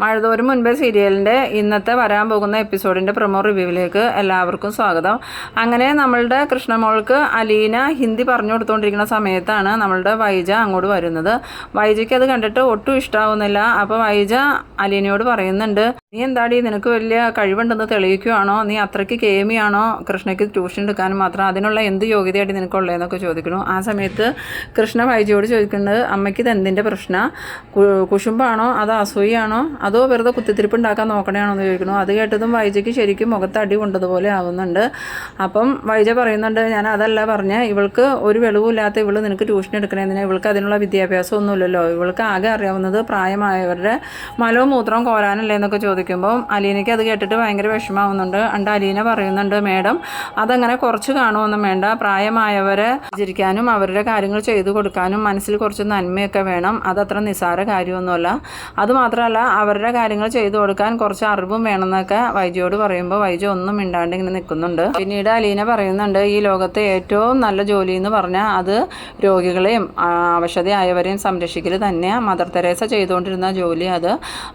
മഴതോരും മുൻപേ സീരിയലിന്റെ ഇന്നത്തെ വരാൻ പോകുന്ന എപ്പിസോഡിന്റെ പ്രൊമോ റിവ്യൂവിലേക്ക് എല്ലാവർക്കും സ്വാഗതം. അങ്ങനെ നമ്മളുടെ കൃഷ്ണമോൾക്ക് അലീന ഹിന്ദി പറഞ്ഞു കൊടുത്തുകൊണ്ടിരിക്കുന്ന സമയത്താണ് നമ്മളുടെ വൈജ അങ്ങോട്ട് വരുന്നത്. വൈജയ്ക്ക് അത് കണ്ടിട്ട് ഒട്ടും ഇഷ്ടമാവുന്നില്ല അപ്പോൾ വൈജ അലീനയോട് പറയുന്നുണ്ട് നീ എന്താടി നിനക്ക് വലിയ കഴിവുണ്ടെന്ന് തെളിയിക്കുകയാണോ നീ അത്രയ്ക്ക് കേമിയാണോ? കൃഷ്ണയ്ക്ക് ട്യൂഷൻ എടുക്കാൻ മാത്രം അതിനുള്ള എന്ത് യോഗ്യതയായിട്ട് നിനക്കുള്ളതെന്നൊക്കെ ചോദിക്കണു ആ സമയത്ത് കൃഷ്ണ വൈജിയോട് ചോദിക്കുന്നത് അമ്മയ്ക്ക് ഇത് എന്തിന്റെ പ്രശ്ന കുശുമ്പാണോ? അതോ അസൂയാണോ? അതോ വെറുതെ കുത്തിത്തിരിപ്പ് ഉണ്ടാക്കാൻ നോക്കണേയാണോ എന്ന് ചോദിക്കണു അത് കേട്ടതും വൈജയ്ക്ക് ശരിക്കും മുഖത്ത് അടി കൊണ്ടതുപോലെ ആവുന്നുണ്ട്. അപ്പം വൈജ പറയുന്നുണ്ട് ഞാൻ അതല്ല പറഞ്ഞ് ഇവൾക്ക് ഒരു വെളിവില്ലാത്ത ഇവൾ നിനക്ക് ട്യൂഷൻ എടുക്കണേന്തിനാ? ഇവൾക്ക് അതിനുള്ള വിദ്യാഭ്യാസം ഒന്നുമില്ലല്ലോ ഇവൾക്ക് ആകെ അറിയാവുന്നത് പ്രായമായവരുടെ മലവും മൂത്രവും കോരാനല്ലേ എന്നൊക്കെ ചോദിക്കുമ്പോൾ അലീനയ്ക്ക് അത് കേട്ടിട്ട് ഭയങ്കര വിഷമാവുന്നുണ്ട് അണ്ട് അലീന പറയുന്നുണ്ട് മേഡം അതങ്ങനെ കുറച്ച് കാണുമൊന്നും വേണ്ട. പ്രായമായവരെ ആചരിക്കാനും അവരുടെ കാര്യങ്ങൾ ചെയ്തു കൊടുക്കാനും മനസ്സിൽ കുറച്ച് നന്മയൊക്കെ വേണം. അതത്ര നിസ്സാര കാര്യമൊന്നുമല്ല. അതുമാത്രമല്ല അവരുടെ കാര്യങ്ങൾ ചെയ്തു കൊടുക്കാൻ കുറച്ച് അറിവും വേണമെന്നൊക്കെ വൈജയോട് പറയുമ്പോൾ വൈജ ഒന്നും മിണ്ടാണ്ട് ഇങ്ങനെ നിൽക്കുന്നുണ്ട്. പിന്നീട് അലീന പറയുന്നുണ്ട് ഈ ലോകത്തെ ഏറ്റവും നല്ല ജോലി എന്ന് പറഞ്ഞാൽ അത് രോഗികളെയും അവശതയായവരെയും സംരക്ഷിക്കൽ തന്നെയാണ് മദർ തെരേസ ചെയ്തുകൊണ്ടിരുന്ന ജോലി അത്.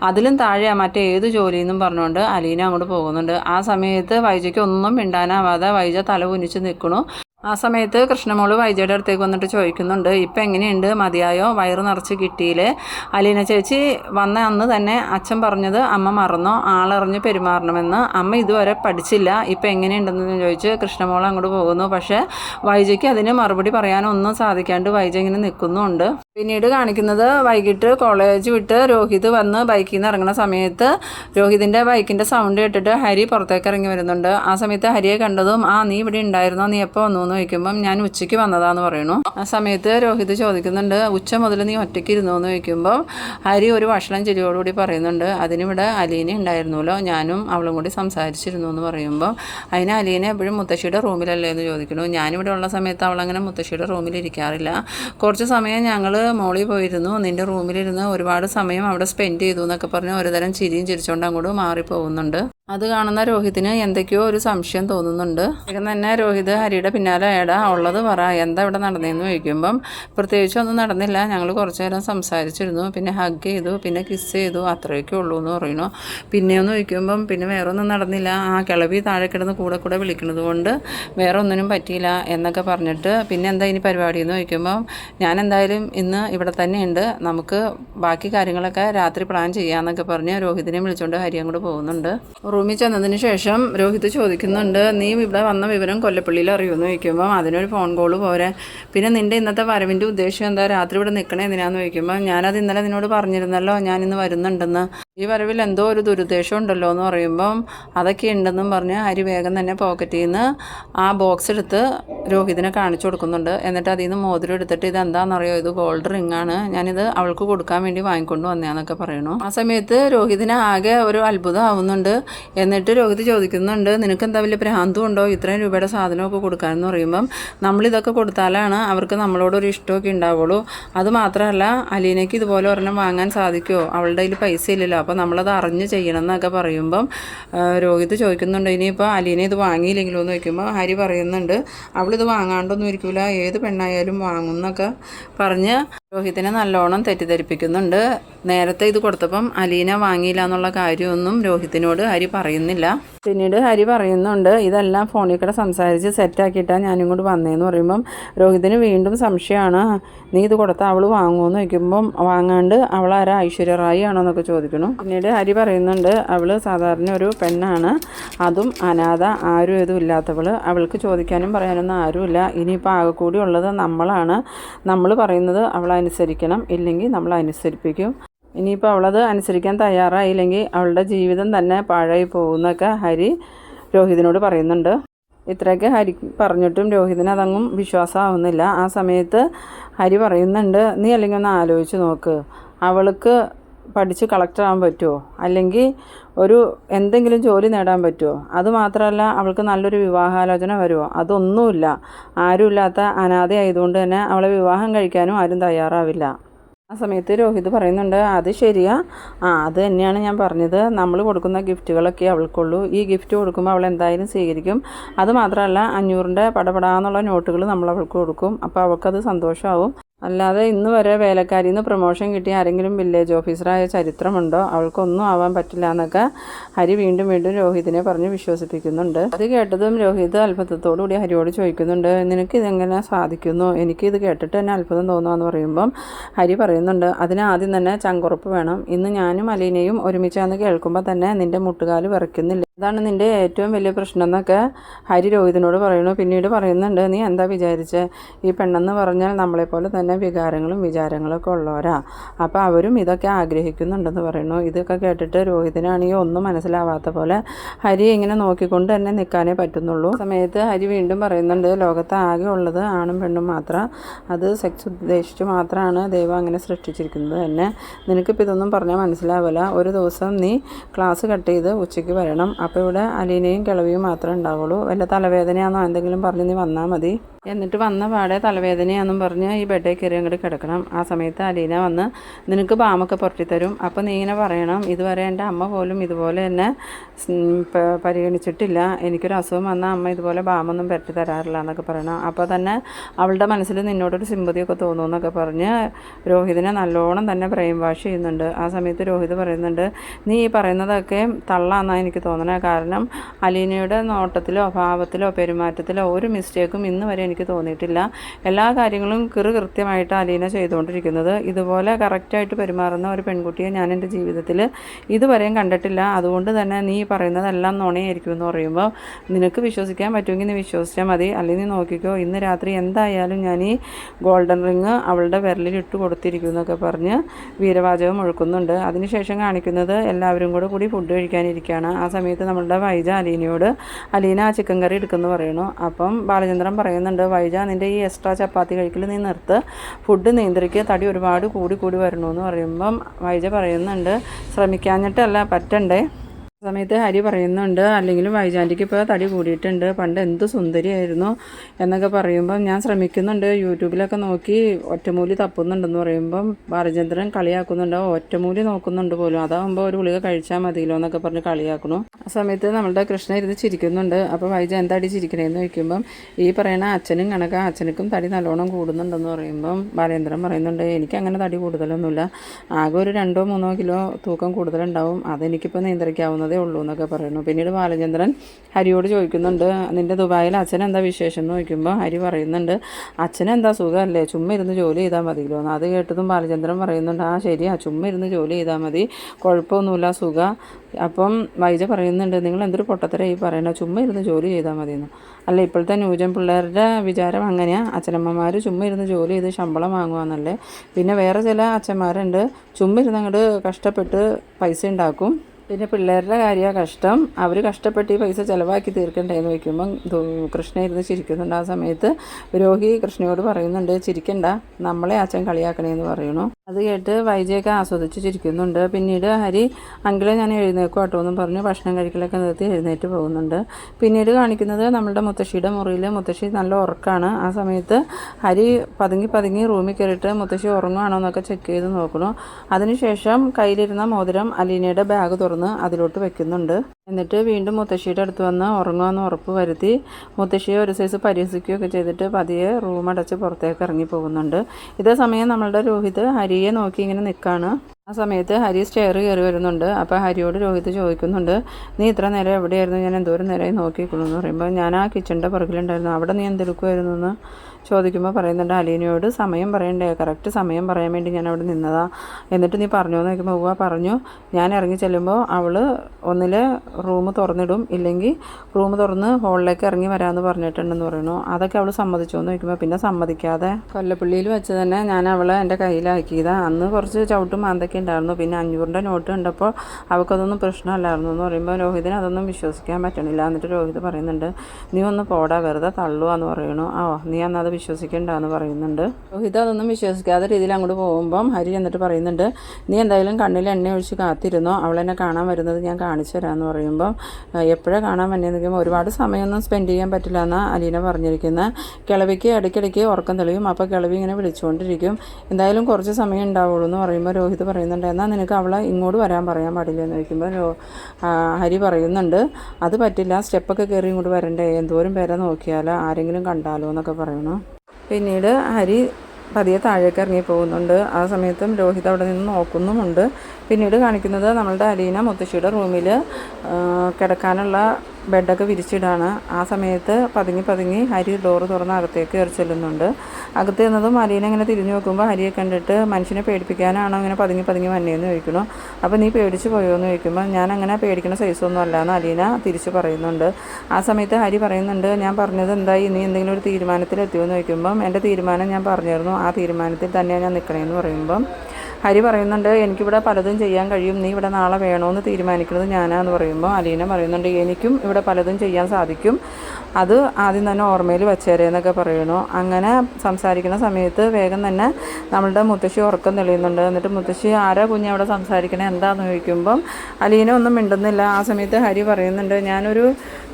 അതിലും താഴെയാണ് മറ്റേത് ജോലി എന്നും പറഞ്ഞുകൊണ്ട് അലീന അങ്ങോട്ട് പോകുന്നുണ്ട്. ആ സമയത്ത് വൈജയ്ക്ക് ഒന്നും മിണ്ടാനാവാതെ വൈജ തല കുനിച്ച് നിൽക്കണു. ആ സമയത്ത് കൃഷ്ണമോൾ വൈജയുടെ അടുത്തേക്ക് വന്നിട്ട് ചോദിക്കുന്നുണ്ട് ഇപ്പം എങ്ങനെയുണ്ട്? മതിയായോ? വയറ് നിറച്ച് കിട്ടിയില്ലേ? അലീന ചേച്ചി വന്ന അന്ന് തന്നെ അച്ഛൻ പറഞ്ഞത് അമ്മ മറന്നോ? ആളറിഞ്ഞ് പെരുമാറണമെന്ന്. അമ്മ ഇതുവരെ പഠിച്ചില്ല. ഇപ്പം എങ്ങനെയുണ്ടെന്ന് ചോദിച്ച് കൃഷ്ണമോൾ അങ്ങോട്ട് പോകുന്നു. പക്ഷേ വൈജയ്ക്ക് അതിന് മറുപടി പറയാനൊന്നും സാധിക്കാണ്ട് വൈജ ഇങ്ങനെ നിൽക്കുന്നുണ്ട്. പിന്നീട് കാണിക്കുന്നത് വൈകിട്ട് കോളേജ് വിട്ട് രോഹിത് വന്ന് ബൈക്കിൽ നിന്ന് ഇറങ്ങുന്ന സമയത്ത് രോഹിതിന്റെ ബൈക്കിന്റെ സൗണ്ട് കേട്ടിട്ട് ഹരി പുറത്തേക്ക് ഇറങ്ങി വരുന്നുണ്ട്. ആ സമയത്ത് ഹരിയെ കണ്ടതും ആ നീ ഇവിടെ ഉണ്ടായിരുന്നോ? നീ എപ്പോൾ വന്നു? എന്ന് ചോദിക്കുമ്പം ഞാൻ ഉച്ചയ്ക്ക് വന്നതാന്ന് പറയുന്നു. ആ സമയത്ത് രോഹിത് ചോദിക്കുന്നുണ്ട് ഉച്ച മുതൽ നീ ഒറ്റയ്ക്ക് ഇരുന്നോ? എന്ന് ചോദിക്കുമ്പോൾ ഹരി ഒരു ഭക്ഷണം ചെലിയോടുകൂടി പറയുന്നുണ്ട് അതിനിവിടെ അലീന ഉണ്ടായിരുന്നല്ലോ. ഞാനും അവളും കൂടി സംസാരിച്ചിരുന്നു എന്ന് പറയുമ്പോൾ അതിന് അലീന എപ്പോഴും മുത്തശ്ശിയുടെ റൂമിലല്ലേ? എന്ന് ചോദിക്കുന്നു. ഞാനിവിടെ ഉള്ള സമയത്ത് അവളങ്ങനെ മുത്തശ്ശിയുടെ റൂമിൽ ഇരിക്കാറില്ല. കുറച്ച് സമയം ഞങ്ങൾ മോളിൽ പോയിരുന്നു. നിന്റെ റൂമിലിരുന്ന് ഒരുപാട് സമയം അവിടെ സ്പെൻഡ് ചെയ്തു എന്നൊക്കെ പറഞ്ഞ് ഒരുതരം ചിരിയും ചിരിച്ചുകൊണ്ട് അങ്ങോട്ട് മാറിപ്പോകുന്നുണ്ട് അത് കാണുന്ന രോഹിതിന് എന്തൊക്കെയോ ഒരു സംശയം തോന്നുന്നുണ്ട്. വേഗം തന്നെ രോഹിത് ഹരിയുടെ പിന്നാലെ ഏടാ ഉള്ളത് പറ എന്താ ഇവിടെ നടന്നതെന്ന് ചോദിക്കുമ്പം പ്രത്യേകിച്ച് ഒന്നും നടന്നില്ല. ഞങ്ങൾ കുറച്ച് നേരം സംസാരിച്ചിരുന്നു പിന്നെ ഹഗ് ചെയ്തു പിന്നെ കിസ് ചെയ്തു അത്രയൊക്കെ ഉള്ളൂ എന്ന് പറയുന്നു. പിന്നെയൊന്ന് ചോദിക്കുമ്പം പിന്നെ വേറെ ഒന്നും നടന്നില്ല. ആ കിളവി താഴെ കിടന്ന് കൂടെ കൂടെ വിളിക്കുന്നത് കൊണ്ട് വേറെ ഒന്നിനും പറ്റിയില്ല എന്നൊക്കെ പറഞ്ഞിട്ട് പിന്നെ എന്താ ഇനി പരിപാടി എന്ന് ചോദിക്കുമ്പം ഞാൻ എന്തായാലും ഇന്ന് ഇവിടെ തന്നെയുണ്ട്. നമുക്ക് ബാക്കി കാര്യങ്ങളൊക്കെ രാത്രി പ്ലാൻ ചെയ്യാമെന്നൊക്കെ പറഞ്ഞ് രോഹിതിനെ വിളിച്ചുകൊണ്ട് ഹരി അങ്ങോട്ട് പോകുന്നുണ്ട്. റൂമിൽ ചെന്നതിന് ശേഷം രോഹിത് ചോദിക്കുന്നുണ്ട് നീ ഇവിടെ വന്ന വിവരം കൊല്ലപ്പള്ളിയിൽ അറിയുമെന്ന് ചോദിക്കുമ്പോൾ അതിനൊരു ഫോൺ കോൾ പോരെ. പിന്നെ നിന്റെ ഇന്നത്തെ വരവിന്റെ ഉദ്ദേശം എന്താ? രാത്രി ഇവിടെ നിൽക്കണേ എന്തിനാന്ന് ചോദിക്കുമ്പോൾ ഞാനത് ഇന്നലെ നിന്നോട് പറഞ്ഞിരുന്നല്ലോ ഞാനിന്ന് വരുന്നുണ്ടെന്ന്. ഈ വരവിൽ എന്തോ ഒരു ദുരുദ്ദേശം ഉണ്ടല്ലോ എന്ന് പറയുമ്പം അതൊക്കെ ഉണ്ടെന്നും പറഞ്ഞ് ഹരി വേഗം തന്നെ പോക്കറ്റിൽ നിന്ന് ആ ബോക്സ് എടുത്ത് രോഹിതിനെ കാണിച്ചു കൊടുക്കുന്നുണ്ട്. എന്നിട്ട് അതിൽ നിന്ന് മോതിരം എടുത്തിട്ട് ഇത് എന്താണെന്നറിയോ ഇത് ഗോൾഡ് റിംഗ് ആണ്. ഞാനിത് അവൾക്ക് കൊടുക്കാൻ വേണ്ടി വാങ്ങിക്കൊണ്ട് വന്നതാന്നൊക്കെ പറയണു. ആ സമയത്ത് രോഹിതിന് ആകെ ഒരു അത്ഭുതം ആവുന്നുണ്ട്. എന്നിട്ട് രോഹിത് ചോദിക്കുന്നുണ്ട് നിനക്ക് എന്താ വലിയ ഭ്രാന്തും ഉണ്ടോ? ഇത്രയും രൂപയുടെ സാധനമൊക്കെ കൊടുക്കാമെന്ന് പറയുമ്പം നമ്മളിതൊക്കെ കൊടുത്താലാണ് അവർക്ക് നമ്മളോടൊരു ഇഷ്ടമൊക്കെ ഉണ്ടാവുള്ളൂ. അത് മാത്രമല്ല അലീനയ്ക്ക് ഇതുപോലെ ഒരെണ്ണം വാങ്ങാൻ സാധിക്കുമോ അവളുടെ കയ്യിൽ പൈസ ഇല്ലല്ലോ. അപ്പോൾ നമ്മളത് അറിഞ്ഞ് ചെയ്യണം എന്നൊക്കെ പറയുമ്പം രോഹിത് ചോദിക്കുന്നുണ്ട് ഇനിയിപ്പോൾ അലീനെ ഇത് വാങ്ങിയില്ലെങ്കിലോ? എന്ന് ചോദിക്കുമ്പോൾ ഹരി പറയുന്നുണ്ട് അവളിത് വാങ്ങാണ്ടൊന്നും ഇരിക്കില്ല ഏത് പെണ്ണായാലും വാങ്ങും എന്നൊക്കെ പറഞ്ഞ് രോഹിതിനെ നല്ലോണം തെറ്റിദ്ധരിപ്പിക്കുന്നുണ്ട്. നേരത്തെ ഇത് കൊടുത്തപ്പം അലീന വാങ്ങിയില്ല എന്നുള്ള കാര്യമൊന്നും രോഹിത്തിനോട് ഹരി പറയുന്നില്ല. പിന്നീട് ഹരി പറയുന്നുണ്ട് ഇതെല്ലാം ഫോണിൽ കൂടെ സംസാരിച്ച് സെറ്റാക്കിയിട്ടാണ് ഞാനും കൂടി വന്നതെന്ന് പറയുമ്പം രോഹിതിന് വീണ്ടും സംശയമാണ്. നീ ഇത് കൊടുത്താൽ അവൾ വാങ്ങുമെന്ന് ചോദിക്കുമ്പം വാങ്ങാണ്ട് അവൾ ആരാ? ഐശ്വര്യ റായി ആണോ എന്നൊക്കെ ചോദിക്കുന്നു. പിന്നീട് ഹരി പറയുന്നുണ്ട് അവൾ സാധാരണ ഒരു പെണ്ണാണ്. അതും അനാഥ ആരും ഇതും ഇല്ലാത്തവൾ അവൾക്ക് ചോദിക്കാനും പറയാനൊന്നും ആരുമില്ല. ഇനിയിപ്പോൾ ആകെ കൂടി ഉള്ളത് നമ്മളാണ്. നമ്മൾ പറയുന്നത് അവൾ അനുസരിക്കണം ഇല്ലെങ്കിൽ നമ്മൾ അനുസരിപ്പിക്കും. ഇനിയിപ്പോൾ അവളത് അനുസരിക്കാൻ തയ്യാറായില്ലെങ്കിൽ അവളുടെ ജീവിതം തന്നെ പാഴായി പോകുന്നൊക്കെ ഹരി രോഹിതിനോട് പറയുന്നുണ്ട്. ഇത്രയൊക്കെ ഹരി പറഞ്ഞിട്ടും രോഹിതിന് അതങ്ങും വിശ്വാസമാവുന്നില്ല. ആ സമയത്ത് ഹരി പറയുന്നുണ്ട് നീ അല്ലെങ്കിൽ ഒന്ന് ആലോചിച്ച് നോക്ക്. അവൾക്ക് പഠിച്ച് കളക്ടർ ആവാൻ പറ്റുമോ അല്ലെങ്കിൽ ഒരു എന്തെങ്കിലും ജോലി നേടാൻ പറ്റുമോ അതുമാത്രമല്ല അവൾക്ക് നല്ലൊരു വിവാഹാലോചന വരുമോ അതൊന്നുമില്ല. ആരുമില്ലാത്ത അനാഥയായതുകൊണ്ട് തന്നെ അവളെ വിവാഹം കഴിക്കാനും ആരും തയ്യാറാവില്ല. ആ സമയത്ത് രോഹിത് പറയുന്നുണ്ട് അത് ശരിയാ. ആ അത് തന്നെയാണ് ഞാൻ പറഞ്ഞത്. നമ്മൾ കൊടുക്കുന്ന ഗിഫ്റ്റുകളൊക്കെ അവൾക്കുള്ളൂ. ഈ ഗിഫ്റ്റ് കൊടുക്കുമ്പോൾ അവൾ എന്തായാലും സ്വീകരിക്കും. അത് മാത്രമല്ല അഞ്ഞൂറിന്റെ പടപടാന്നുള്ള നോട്ടുകൾ നമ്മൾ അവൾക്ക് കൊടുക്കും. അപ്പോൾ അവൾക്കത് സന്തോഷമാവും. അല്ലാതെ ഇന്ന് വരെ വേലക്കാരിയിൽ നിന്ന് പ്രൊമോഷൻ കിട്ടിയ ആരെങ്കിലും വില്ലേജ് ഓഫീസറായ ചരിത്രമുണ്ടോ? അവൾക്കൊന്നും ആവാൻ പറ്റില്ല എന്നൊക്കെ ഹരി വീണ്ടും വീണ്ടും രോഹിതിനെ പറഞ്ഞ് വിശ്വസിപ്പിക്കുന്നുണ്ട്. അത് കേട്ടതും രോഹിത് അത്ഭുതത്തോടുകൂടി ഹരിയോട് ചോദിക്കുന്നുണ്ട് നിനക്ക് ഇതെങ്ങനെ സാധിക്കുന്നു? എനിക്ക് ഇത് കേട്ടിട്ട് തന്നെ അത്ഭുതം തോന്നുകയെന്ന് പറയുമ്പം ഹരി പറയുന്നുണ്ട് അതിന് ആദ്യം തന്നെ ചങ്കുറപ്പ് വേണം. ഇന്ന് ഞാനും അലീനയും ഒരുമിച്ചാന്ന് കേൾക്കുമ്പോൾ തന്നെ നിന്റെ മുട്ടുകാൽ വിറയ്ക്കുന്നില്ല. അതാണ് നിന്റെ ഏറ്റവും വലിയ പ്രശ്നം എന്നൊക്കെ ഹരി രോഹിതിനോട് പറയുന്നു. പിന്നീട് പറയുന്നുണ്ട് നീ എന്താ വിചാരിച്ച്? ഈ പെണ്ണെന്ന് പറഞ്ഞാൽ നമ്മളെപ്പോലെ തന്നെ വികാരങ്ങളും വിചാരങ്ങളൊക്കെ ഉള്ളവരാ. അപ്പോൾ അവരും ഇതൊക്കെ ആഗ്രഹിക്കുന്നുണ്ടെന്ന് പറയുന്നു. ഇതൊക്കെ കേട്ടിട്ട് രോഹിതിനാണെങ്കിൽ ഒന്നും മനസ്സിലാവാത്ത പോലെ ഹരി ഇങ്ങനെ നോക്കിക്കൊണ്ട് തന്നെ നിൽക്കാനേ പറ്റുന്നുള്ളൂ. സമയത്ത് ഹരി വീണ്ടും പറയുന്നുണ്ട് ലോകത്ത് ആകെ ഉള്ളത് ആണും പെണ്ണും മാത്രം. അത് സെക്സ് ഉദ്ദേശിച്ച് മാത്രമാണ് ദൈവം അങ്ങനെ സൃഷ്ടിച്ചിരിക്കുന്നത് തന്നെ. നിനക്കിപ്പോൾ ഇതൊന്നും പറഞ്ഞാൽ മനസ്സിലാവില്ല ഒരു ദിവസം നീ ക്ലാസ് കട്ട് ചെയ്ത് ഉച്ചയ്ക്ക് വരണം. അപ്പോൾ ഇവിടെ അലീനയും കിളവിയും മാത്രമേ ഉണ്ടാവുള്ളൂ. വല്ല തലവേദനയാണോ എന്തെങ്കിലും പറഞ്ഞ് നീ വന്നാൽ മതി. എന്നിട്ട് വന്ന പാടെ തലവേദനയാണെന്നും പറഞ്ഞ് ഈ ബെഡേ കയറി അങ്ങോട്ട് കിടക്കണം. ആ സമയത്ത് അലീന വന്ന് നിനക്ക് ബാമൊക്കെ തരും. അപ്പോൾ നീ ഇങ്ങനെ പറയണം ഇതുവരെ എന്റെ അമ്മ പോലും ഇതുപോലെ പ- പരിഗണിച്ചിട്ടില്ല. എനിക്കൊരു അസുഖം വന്നാൽ അമ്മ ഇതുപോലെ ബാമൊന്നും പുരട്ടി തരാറില്ല എന്നൊക്കെ പറയണം. അപ്പോൾ തന്നെ അവളുടെ മനസ്സിൽ നിന്നോടൊരു സിമ്പതിയൊക്കെ തോന്നുമെന്നൊക്കെ പറഞ്ഞ് രോഹിതിനെ നല്ലോണം തന്നെ ബ്രെയിൻ വാഷ് ചെയ്യുന്നുണ്ട്. ആ സമയത്ത് രോഹിത് പറയുന്നുണ്ട് നീ ഈ പറയുന്നതൊക്കെ തള്ളാന്നാണ് എനിക്ക് തോന്നണേ. കാരണം അലീനയുടെ നോട്ടത്തിലോ ഭാവത്തിലോ പെരുമാറ്റത്തിലോ ഒരു മിസ്റ്റേക്കും ഇന്ന് വരെ എനിക്ക് തോന്നിയിട്ടില്ല. എല്ലാ കാര്യങ്ങളും കിറു കൃത്യമായിട്ട് അലീന ചെയ്തുകൊണ്ടിരിക്കുന്നത്. ഇതുപോലെ കറക്റ്റായിട്ട് പെരുമാറുന്ന ഒരു പെൺകുട്ടിയെ ഞാൻ എന്റെ ജീവിതത്തിൽ ഇതുവരെയും കണ്ടിട്ടില്ല. അതുകൊണ്ട് തന്നെ നീ പറയുന്നതെല്ലാം നുണയായിരിക്കും എന്ന് പറയുമ്പോൾ നിനക്ക് വിശ്വസിക്കാൻ പറ്റുമെങ്കിൽ നീ വിശ്വസിച്ചാൽ മതി. അല്ലെങ്കിൽ നീ നോക്കിക്കോ ഇന്ന് രാത്രി എന്തായാലും ഞാൻ ഈ ഗോൾഡൻ റിങ് അവളുടെ വിരലിൽ ഇട്ട് കൊടുത്തിരിക്കും എന്നൊക്കെ പറഞ്ഞ് വീരവാചകം ഒഴുക്കുന്നുണ്ട്. അതിനുശേഷം കാണിക്കുന്നത് എല്ലാവരും കൂടെ കൂടി ഫുഡ് കഴിക്കാനിരിക്കുകയാണ്. ആ സമയത്ത് നമ്മളുടെ വൈജ അലീനയോട് അലീന ആ ചിക്കൻ കറി എടുക്കുമെന്ന് പറയണു. അപ്പം ബാലചന്ദ്രൻ പറയുന്നുണ്ട് വൈജ നിന്റെ ഈ എക്സ്ട്രാ ചപ്പാത്തി കഴിക്കൽ നീ നിർത്ത്. ഫുഡ് നിയന്ത്രിക്കുക തടി ഒരുപാട് കൂടി കൂടി വരണമെന്ന് പറയുമ്പം വൈജ പറയുന്നുണ്ട്. ശ്രമിക്കാഞ്ഞിട്ടല്ല പറ്റണ്ടേ? സമയത്ത് ഹരി പറയുന്നുണ്ട് അല്ലെങ്കിലും വൈജാന്റിക്ക് ഇപ്പോൾ തടി കൂടിയിട്ടുണ്ട്. പണ്ട് എന്ത് സുന്ദരിയായിരുന്നു എന്നൊക്കെ പറയുമ്പം ഞാൻ ശ്രമിക്കുന്നുണ്ട്. യൂട്യൂബിലൊക്കെ നോക്കി ഒറ്റമൂലി തപ്പുന്നുണ്ടെന്ന് പറയുമ്പം ബാലചന്ദ്രൻ കളിയാക്കുന്നുണ്ട്. ഒറ്റമൂലി നോക്കുന്നുണ്ട് പോലും. അതാകുമ്പോൾ ഒരു ഗുളിക കഴിച്ചാൽ മതിയല്ലോ എന്നൊക്കെ പറഞ്ഞ് കളിയാക്കണു. ആ സമയത്ത് നമ്മളുടെ കൃഷ്ണ ഇരുന്ന് ചിരിക്കുന്നുണ്ട്. അപ്പോൾ വൈജ എന്താടി ചിരിക്കണേന്ന് ചോദിക്കുമ്പം ഈ പറയണ അച്ഛനും കണക്ക്. അച്ഛനക്കും തടി നല്ലോണം കൂടുന്നുണ്ടെന്ന് പറയുമ്പം ബാലേന്ദ്രൻ പറയുന്നുണ്ട് എനിക്ക് അങ്ങനെ തടി കൂടുതലൊന്നുമില്ല. ആകെ ഒരു രണ്ടോ മൂന്നോ കിലോ തൂക്കം കൂടുതലുണ്ടാവും. അതെനിക്കിപ്പോൾ നിയന്ത്രിക്കാവുന്നതേ ഉള്ളൂ എന്നൊക്കെ പറയുന്നു. പിന്നീട് ബാലചന്ദ്രൻ ഹരിയോട് ചോദിക്കുന്നുണ്ട് നിന്റെ ദുബായിൽ അച്ഛൻ എന്താ വിശേഷം? എന്ന് ചോദിക്കുമ്പോൾ ഹരി പറയുന്നുണ്ട് അച്ഛൻ എന്താ സുഖമല്ലേ? ചുമ്മാ ഇരുന്ന് ജോലി ചെയ്താൽ മതിയല്ലോ. എന്ന് അത് കേട്ടതും ബാലചന്ദ്രൻ പറയുന്നുണ്ട് ആ ശരിയാ ചുമ്മാ ഇരുന്ന് ജോലി ചെയ്താൽ മതി. കുഴപ്പമൊന്നുമില്ല സുഖ. അപ്പം വൈജ പറയുന്നുണ്ട് നിങ്ങൾ എന്തൊരു പൊട്ടത്തര ഈ പറയണത് ചുമ്മാ ഇരുന്ന് ജോലി ചെയ്താൽ മതിയെന്ന്. അല്ല ഇപ്പോഴത്തെ ന്യൂജൻ പിള്ളേരുടെ വിചാരം അങ്ങനെയാണ് അച്ഛനമ്മമാർ ചുമ്മാ ഇരുന്ന് ജോലി ചെയ്ത് ശമ്പളം വാങ്ങുകയെന്നല്ലേ പിന്നെ വേറെ ചില അച്ഛന്മാരുണ്ട് ചുമ്മാ ഇരുന്ന് അങ്ങോട്ട് കഷ്ടപ്പെട്ട് പൈസ ഉണ്ടാക്കും. പിന്നെ പിള്ളേരുടെ കാര്യമാണ് കഷ്ടം. അവർ കഷ്ടപ്പെട്ട് ഈ പൈസ ചിലവാക്കി തീർക്കണ്ടേ എന്ന് വയ്ക്കുമ്പം കൃഷ്ണ ഇരുന്ന് ചിരിക്കുന്നുണ്ട് ആ സമയത്ത്. രോഹി കൃഷ്ണയോട് പറയുന്നുണ്ട് ചിരിക്കണ്ട. നമ്മളെ അച്ഛൻ കളിയാക്കണേന്ന് പറയണു അത് കേട്ട് വൈജയൊക്കെ ആസ്വദിച്ച് ചിരിക്കുന്നുണ്ട്. പിന്നീട് ഹരി അങ്കിളെ ഞാൻ എഴുന്നേക്കും കേട്ടോ എന്നും പറഞ്ഞ് ഭക്ഷണം കഴിക്കലൊക്കെ നിർത്തി എഴുന്നേറ്റ് പോകുന്നുണ്ട്. പിന്നീട് കാണിക്കുന്നത് നമ്മളുടെ മുത്തശ്ശിയുടെ മുറിയിൽ മുത്തശ്ശി നല്ല ഉറക്കാണ്. ആ സമയത്ത് ഹരി പതുങ്ങി പതുങ്ങി റൂമിൽ കയറിയിട്ട് മുത്തശ്ശി ഉറങ്ങുകയാണോ എന്നൊക്കെ ചെക്ക് ചെയ്ത് നോക്കണു അതിനുശേഷം കയ്യിലിരുന്ന മോതിരം അലീനയുടെ ബാഗ് തുറന്ന് അതിലോട്ട് വെക്കുന്നുണ്ട്. എന്നിട്ട് വീണ്ടും മുത്തശ്ശിയുടെ അടുത്ത് വന്ന് ഉറങ്ങുമെന്ന് ഉറപ്പ് വരുത്തി മുത്തശ്ശിയെ ഒരു സൈസ് പരിഹസിക്കുകയൊക്കെ ചെയ്തിട്ട് പതിയെ റൂം അടച്ച് പുറത്തേക്ക് ഇറങ്ങി പോകുന്നുണ്ട്. ഇതേ സമയം നമ്മളുടെ രോഹിത് ഹരിയെ നോക്കി ഇങ്ങനെ നിൽക്കുകയാണ് ആ സമയത്ത് ഹരി സ്റ്റെയർ കയറി വരുന്നുണ്ട്. അപ്പോൾ ഹരിയോട് രോഹിത് ചോദിക്കുന്നുണ്ട് നീ ഇത്ര നേരം എവിടെയായിരുന്നു? ഞാൻ എന്തോരം നേരമായി നോക്കിക്കുള്ളൂ എന്ന് പറയുമ്പോൾ ഞാൻ ആ കിച്ചണിന്റെ പുറകിലുണ്ടായിരുന്നു. അവിടെ നീ എന്തെടുക്കുമായിരുന്നു എന്ന്? ചോദിക്കുമ്പോൾ പറയുന്നുണ്ട് അലീനയോട് സമയം പറയണ്ടേ? കറക്റ്റ് സമയം പറയാൻ വേണ്ടി ഞാൻ അവിടെ നിന്നതാ. എന്നിട്ട് നീ പറഞ്ഞു എന്ന് ചോദിക്കുമ്പോൾ ഉവ്വ പറഞ്ഞു. ഞാൻ ഇറങ്ങി ചെല്ലുമ്പോൾ അവൾ ഒന്നിലെ റൂം തുറന്നിടും. ഇല്ലെങ്കിൽ റൂം തുറന്ന് ഹോളിലേക്ക് ഇറങ്ങി വരാമെന്ന് പറഞ്ഞിട്ടുണ്ടെന്ന് പറയുന്നു. അതൊക്കെ അവൾ സമ്മതിച്ചു? എന്ന് ചോദിക്കുമ്പോൾ പിന്നെ സമ്മതിക്കാതെ. കൊല്ലപ്പള്ളിയിൽ വെച്ച് തന്നെ ഞാൻ അവളെ എന്റെ കയ്യിലാക്കിയതാ. അന്ന് കുറച്ച് ചവിട്ടും മാന്തൊക്കെ ഉണ്ടായിരുന്നു. പിന്നെ അഞ്ഞൂറിന്റെ നോട്ട് കണ്ടപ്പോൾ അവൾക്കതൊന്നും പ്രശ്നമല്ലായിരുന്നു എന്ന് പറയുമ്പോൾ രോഹിതിന് അതൊന്നും വിശ്വസിക്കാൻ പറ്റണില്ല. എന്നിട്ട് രോഹിത് പറയുന്നുണ്ട് നീ ഒന്ന് പോടാ വെറുതെ തള്ളുവാന്ന് പറയണു ആ നീ അന്ന് അത് വിശ്വസിക്കണ്ട എന്ന് പറയുന്നുണ്ട്. രോഹിത അതൊന്നും വിശ്വസിക്കാത്ത രീതിയിൽ അങ്ങോട്ട് പോകുമ്പം ഹരി എന്നിട്ട് പറയുന്നുണ്ട് നീ എന്തായാലും കണ്ണിൽ എണ്ണ ഒഴിച്ച് കാത്തിരുന്നോ? അവളെന്നെ കാണാൻ വരുന്നത് ഞാൻ കാണിച്ചു തരാമെന്ന് പറയുമ്പം എപ്പോഴാണ് കാണാൻ വന്നതെന്ന് ഒരുപാട് സമയമൊന്നും സ്പെൻഡ് ചെയ്യാൻ പറ്റില്ല എന്നാണ് അലീന പറഞ്ഞിരിക്കുന്നത് കിളവിക്ക് ഇടയ്ക്കിടയ്ക്ക് ഉറക്കം തെളിയും. അപ്പോൾ കിളവി ഇങ്ങനെ വിളിച്ചുകൊണ്ടിരിക്കും എന്തായാലും കുറച്ച് സമയം ഉണ്ടാവുള്ളൂ എന്ന് പറയുമ്പോൾ രോഹിത് പറയുന്നുണ്ട് എന്നാൽ നിനക്ക് അവളെ ഇങ്ങോട്ട് വരാൻ പറയാൻ പാടില്ല എന്ന് ചോദിക്കുമ്പോൾ ഹരി പറയുന്നുണ്ട് അത് പറ്റില്ല സ്റ്റെപ്പൊക്കെ കയറി ഇങ്ങോട്ട് വരണ്ടേ? എന്തോരം പേരെ നോക്കിയാലോ? ആരെങ്കിലും കണ്ടാലോ? എന്നൊക്കെ പറയണു. പിന്നീട് ഹരി പതിയെ താഴേക്ക് ഇറങ്ങി പോകുന്നുണ്ട്. ആ സമയത്തും രോഹിത് അവിടെ നിന്ന് നോക്കുന്നുമുണ്ട്. പിന്നീട് കാണിക്കുന്നത് നമ്മളുടെ അലീന മുത്തശ്ശിയുടെ റൂമിൽ കിടക്കാനുള്ള ബെഡൊക്കെ വിരിച്ചിടാണ്. ആ സമയത്ത് പതുങ്ങി പതുങ്ങി ഹരി ഡോറ് തുറന്ന് അകത്തേക്ക് കയറി ചെല്ലുന്നുണ്ട്. അകത്ത് ചെന്നതും അലീന ഇങ്ങനെ തിരിഞ്ഞു നോക്കുമ്പോൾ ഹരിയെ കണ്ടിട്ട് മനുഷ്യനെ പേടിപ്പിക്കാനാണോ ഇങ്ങനെ പതുങ്ങി പതുങ്ങി വന്നേന്ന് ചോദിക്കണു അപ്പോൾ നീ പേടിച്ച് പോയോ എന്ന് ചോദിക്കുമ്പോൾ ഞാൻ അങ്ങനെ പേടിക്കുന്ന സൈസൊന്നും അല്ല എന്ന് അലീന തിരിച്ച് പറയുന്നുണ്ട്. ആ സമയത്ത് ഹരി പറയുന്നുണ്ട് ഞാൻ പറഞ്ഞത് എന്തായി? നീ എന്തെങ്കിലും ഒരു തീരുമാനത്തിലെത്തിയോ എന്ന് ചോദിക്കുമ്പം എന്റെ തീരുമാനം ഞാൻ പറഞ്ഞിരുന്നു. ആ തീരുമാനത്തിൽ തന്നെയാണ് ഞാൻ നിൽക്കണേന്ന് പറയുമ്പം ഹരി പറയുന്നുണ്ട് എനിക്കിവിടെ പലതും ചെയ്യാൻ കഴിയും. നീ ഇവിടെ നാളെ വേണമെന്ന് തീരുമാനിക്കുന്നത് ഞാനാന്ന് പറയുമ്പോൾ അലീന പറയുന്നുണ്ട് എനിക്കും ഇവിടെ പലതും ചെയ്യാൻ സാധിക്കും. അത് ആദ്യം തന്നെ ഓർമ്മയിൽ വച്ചേരെന്നൊക്കെ പറയണു അങ്ങനെ സംസാരിക്കുന്ന സമയത്ത് വേഗം തന്നെ നമ്മളുടെ മുത്തശ്ശി ഉറക്കം തെളിയുന്നുണ്ട്. എന്നിട്ട് മുത്തശ്ശി ആരാ കുഞ്ഞ് അവിടെ സംസാരിക്കണേ? എന്താന്ന് ചോദിക്കുമ്പം അലീന ഒന്നും മിണ്ടുന്നില്ല. ആ സമയത്ത് ഹരി പറയുന്നുണ്ട് ഞാനൊരു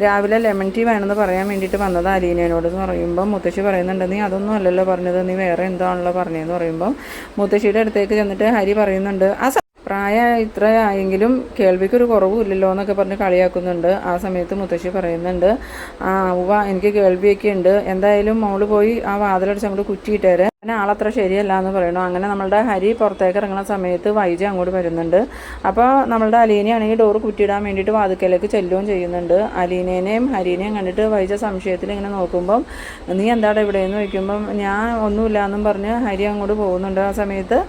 രാവിലെ ലെമൺ ടീ വേണമെന്ന് പറയാൻ വേണ്ടിയിട്ട് വന്നത് അലീനയോട് എന്ന് പറയുമ്പോൾ മുത്തശ്ശി പറയുന്നുണ്ട് നീ അതൊന്നും അല്ലല്ലോ പറഞ്ഞത്. നീ വേറെ എന്താണല്ലോ പറഞ്ഞതെന്ന് പറയുമ്പോൾ മുത്തശ്ശിയുടെ അടുത്തേക്ക് ചെന്നിട്ട് ഹരി പറയുന്നുണ്ട് ആ പ്രായം ഇത്ര ആയെങ്കിലും കേൾവിക്കൊരു കുറവുമില്ലല്ലോ എന്നൊക്കെ പറഞ്ഞ് കളിയാക്കുന്നുണ്ട്. ആ സമയത്ത് മുത്തശ്ശി പറയുന്നുണ്ട് ആ ഉവ എനിക്ക് കേൾവിയൊക്കെ ഉണ്ട്. എന്തായാലും മോൾ പോയി ആ വാതിലടിച്ച് അങ്ങോട്ട് കുറ്റിയിട്ടേരെ. അങ്ങനെ ആളത്ര ശരിയല്ല എന്ന് പറയണു. അങ്ങനെ നമ്മളുടെ ഹരി പുറത്തേക്ക് ഇറങ്ങുന്ന സമയത്ത് വൈജ അങ്ങോട്ട് വരുന്നുണ്ട്. അപ്പോൾ നമ്മളുടെ അലീനയാണെങ്കിൽ ഡോറ് കുറ്റിയിടാൻ വേണ്ടിയിട്ട് വാതിക്കലേക്ക് ചെല്ലുകയും ചെയ്യുന്നുണ്ട്. അലീനേനെയും ഹരീനെയും കണ്ടിട്ട് വൈജ സംശയത്തിൽ ഇങ്ങനെ നോക്കുമ്പം നീ എന്താടാ ഇവിടെ? എന്ന് ചോദിക്കുമ്പം ഞാൻ ഒന്നുമില്ല എന്നും പറഞ്ഞ് ഹരി അങ്ങോട്ട് പോകുന്നുണ്ട്. ആ സമയത്ത്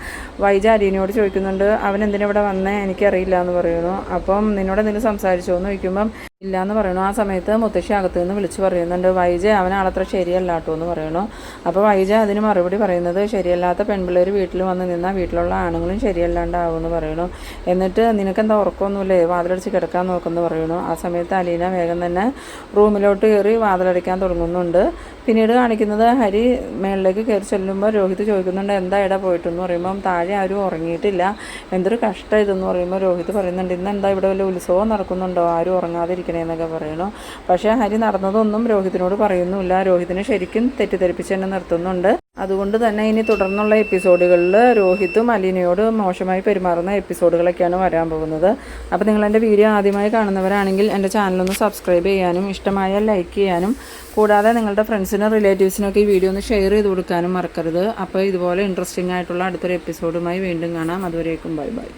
വൈജ അലീനയോട് ചോദിക്കുന്നുണ്ട് അവൻ എന്തിനാ ഇവിടെ വന്നേ? എനിക്കറിയില്ല എന്ന് പറയുന്നു. അപ്പം നിന്നോട് എന്തെങ്കിലും സംസാരിച്ചോ? എന്ന് ചോദിക്കുമ്പം ഇല്ല എന്ന് പറയണു ആ സമയത്ത് മുത്തശ്ശി അകത്ത് നിന്ന് വിളിച്ച് പറയുന്നുണ്ട് വൈജ അവൻ ആളത്ര ശരിയല്ല കേട്ടോ എന്ന് പറയണു അപ്പോൾ വൈജ അതിന് മറുപടി പറയുന്നത് ശരിയല്ലാത്ത പെൺപിള്ളേർ വീട്ടിൽ വന്ന് നിന്നാൽ വീട്ടിലുള്ള ആണുങ്ങളും ശരിയല്ലാണ്ടാവും എന്ന് പറയണു എന്നിട്ട് നിനക്കെന്താ ഉറക്കമൊന്നുമില്ലേ വാതിലടിച്ച് കിടക്കാൻ നോക്കുമെന്ന് പറയണു ആ സമയത്ത് അലീന വേഗം തന്നെ റൂമിലോട്ട് കയറി വാതിലടിക്കാൻ തുടങ്ങുന്നുണ്ട്. പിന്നീട് കാണിക്കുന്നത് ഹരി മേളിലേക്ക് കയറി ചെല്ലുമ്പോൾ രോഹിത് ചോദിക്കുന്നുണ്ട് എന്താ ഇട പോയിട്ടെന്ന്? പറയുമ്പം താഴെ ആരും ഉറങ്ങിയിട്ടില്ല. എന്തൊരു കഷ്ടം ഇതെന്ന് പറയുമ്പോൾ രോഹിത് പറയുന്നുണ്ട് ഇന്ന് എന്താ ഇവിടെ വല്ല ഉത്സവം നടക്കുന്നുണ്ടോ? ആരും ഉറങ്ങാതിരിക്കണേന്നൊക്കെ പറയണു പക്ഷേ ഹരി നടന്നതൊന്നും രോഹിതിനോട് പറയുന്നുമില്ല. രോഹിതിനെ ശരിക്കും തെറ്റിദ്ധരിപ്പിച്ച് തന്നെ നിർത്തുന്നുണ്ട്. അതുകൊണ്ട് തന്നെ ഇനി തുടർന്നുള്ള എപ്പിസോഡുകളിൽ രോഹിത്തും അലീനയോട് മോശമായി പെരുമാറുന്ന എപ്പിസോഡുകളൊക്കെയാണ് വരാൻ പോകുന്നത്. അപ്പോൾ നിങ്ങൾ എന്റെ വീഡിയോ ആദ്യമായി കാണുന്നവരാണെങ്കിൽ എന്റെ ചാനലൊന്ന് സബ്സ്ക്രൈബ് ചെയ്യാനും ഇഷ്ടമായാൽ ലൈക്ക് ചെയ്യാനും കൂടാതെ നിങ്ങളുടെ ഫ്രണ്ട്സിനും റിലേറ്റീവ്സിനൊക്കെ ഈ വീഡിയോ ഒന്ന് ഷെയർ ചെയ്ത് കൊടുക്കാനും മറക്കരുത്. അപ്പോൾ ഇതുപോലെ ഇൻട്രസ്റ്റിംഗ് ആയിട്ടുള്ള അടുത്തൊരു എപ്പിസോഡുമായി വീണ്ടും കാണാം. അതുവരേക്കും ബൈ ബൈ.